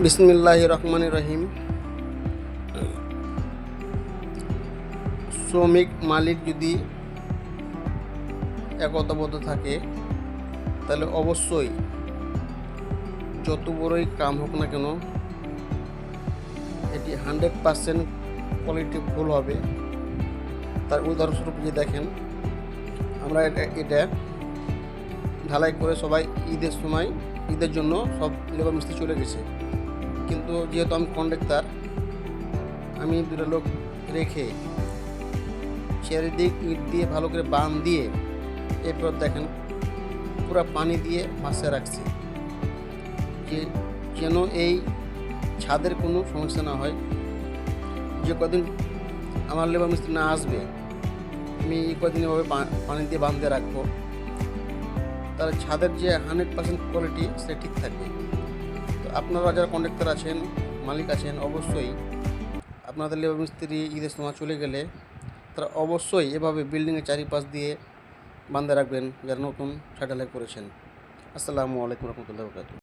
বিসমিল্লাহ রহমান রহিম। শ্রমিক মালিক যদি একতাবদ্ধ থাকে, তাহলে অবশ্যই যত বড়ই কাম হোক না কেন, এটি হান্ড্রেড পারসেন্ট কোয়ালিটি ভুল হবে। তার উদাহরণস্বরূপ যে দেখেন, আমরা এটা এটা ঢালাই করে সবাই ঈদের সময়, ঈদের জন্য সব লেবার মিস্ত্রি চলে গেছে। কিন্তু যেহেতু আমি কন্ডাক্টার আমি দুটো লোক রেখে চারিদিক ইট দিয়ে ভালো করে বান দিয়ে এরপর দেখেন পুরো পানি দিয়ে মাছে রাখছি। যে যেন এই ছাদের কোনো সমস্যা না হয়। যে কদিন আমার লেবার মিস্ত্রি না আসবে, আমি এই কদিন এভাবে পানি দিয়ে বাঁধতে রাখব। তাহলে ছাদের যে হান্ড্রেড পার্সেন্ট কোয়ালিটি সেটা ঠিক থাকবে। আপনারা যারা কন্ডাক্টর আছেন, মালিক আছেন, অবশ্যই আপনাদের লেবার মিস্ত্রি ঈদের সময় চলে গেলে তারা অবশ্যই এভাবে বিল্ডিংয়ের চারিপাশ দিয়ে বান্ধে রাখবেন যারা নতুন ছাটালাই করেছেন। আসসালামু আলাইকুম রহমতুল্লাহ